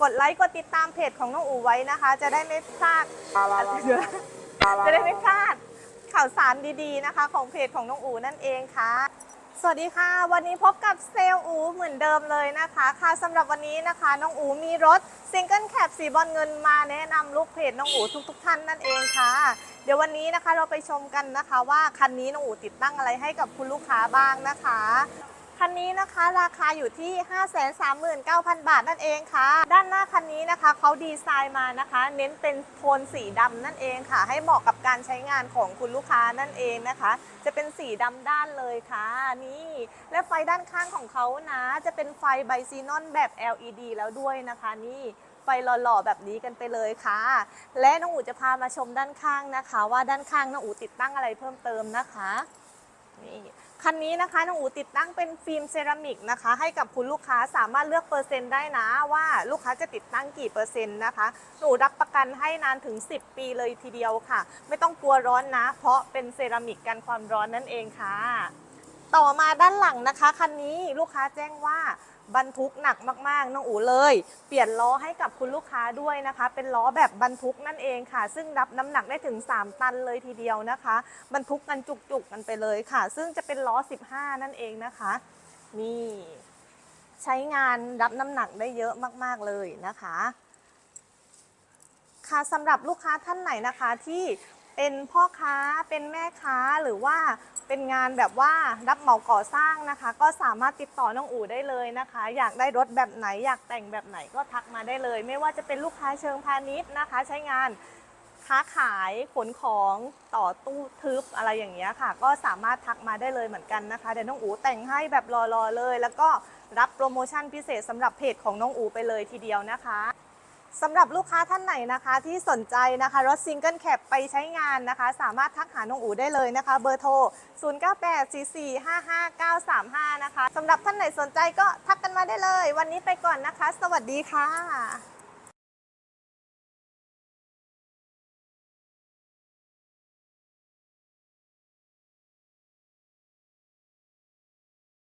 กดไลค์กดติดตามเพจของน้องอูไว้นะคะ จะได้ไม่พลาดจะได้ไม่พลาดข่าวสารดีๆนะคะ ของเพจของน้องอูนั่นเองค่ะ สวัสดีค่ะ วันนี้พบกับเซลล์อูเหมือนเดิมเลยนะคะ ค่ะสำหรับวันนี้นะคะ น้องอูมีรถซิงเกิลแคปสีบอลเงินมาแนะนำลูกเพจน้องอูทุกๆท่านนั่นเองค่ะ เดี๋ยววันนี้นะคะเราไปชมกันนะคะ ว่าคันนี้น้องอูติดตั้งอะไรให้กับคุณลูกค้าบ้างนะคะ คันนี้นะคะ ราคาอยู่ที่ 539,000 บาทนั่นเองค่ะ ด้านหน้าคันนี้นะคะเขาดีไซน์มานะคะ เน้นเป็นโทนสีดำนั่นเองค่ะ ให้เหมาะกับการใช้งานของคุณลูกค้านั่นเองนะคะ จะเป็นสีดำด้านเลยค่ะนี่และไฟด้านข้างของเขานะ จะเป็นไฟไบซีนอนแบบ LED แล้วด้วยนะคะนี่ไฟหล่อๆแบบนี้กันไปเลยค่ะ และน้องอูจะพามาชมด้านข้างนะคะ ว่าด้านข้างน้องอูติดตั้งอะไรเพิ่มเติมนะคะ นี่คันนี้นะคะน้องอูติดตั้งเป็นฟิล์มเซรามิกนะคะ ให้กับคุณลูกค้าสามารถเลือกเปอร์เซ็นต์ได้นะ ว่าลูกค้าจะติดตั้งกี่เปอร์เซ็นต์นะคะหนูรับประกันให้นานถึง 10 ปีเลยทีเดียวค่ะ ไม่ต้องกลัวร้อนนะ เพราะเป็นเซรามิกกันความร้อนนั่นเองค่ะ ต่อมาด้านหลังนะคะคันนี้ลูกค้าแจ้งว่าบรรทุกหนักมากๆน้องอูเลย เปลี่ยนล้อให้กับคุณลูกค้าด้วยนะคะ เป็นล้อแบบบรรทุกนั่นเองค่ะ ซึ่งรับน้ำหนักได้ถึง 3 ตันเลยทีเดียวนะคะ บรรทุกกันจุกๆกันไปเลยค่ะ ซึ่งจะเป็นล้อ 15 นั่นเองนะคะ นี่ใช้งานรับน้ำหนักได้เยอะมากๆเลยนะคะค่ะสำหรับลูกค้าท่านไหนนะคะที่ เป็นพ่อค้าเป็นแม่ค้าหรือว่าเป็นงานแบบว่ารับเหมาก่อสร้างนะคะ ก็สามารถติดต่อน้องอู่ได้เลยนะคะ อยากได้รถแบบไหน อยากแต่งแบบไหนก็ทักมาได้เลย ไม่ว่าจะเป็นลูกค้าเชิงพาณิชย์นะคะ ใช้งานค้าขายขนของต่อตู้ทึบอะไรอย่างเงี้ยค่ะ ก็สามารถทักมาได้เลยเหมือนกันนะคะเดี๋ยวน้องอูแต่งให้แบบรอๆเลย แล้วก็รับโปรโมชั่นพิเศษสำหรับเพจของน้องอูไปเลยทีเดียวนะคะ สำหรับลูกค้าท่านไหนนะคะที่สนใจนะคะรถซิงเกิลแคปไปใช้งานนะคะ สามารถทักหาน้องอูได้เลยนะคะ เบอร์โทร 0984455935 นะคะสำหรับท่านไหนสนใจก็ทักกันมาได้เลย วันนี้ไปก่อนนะคะ สวัสดีค่ะ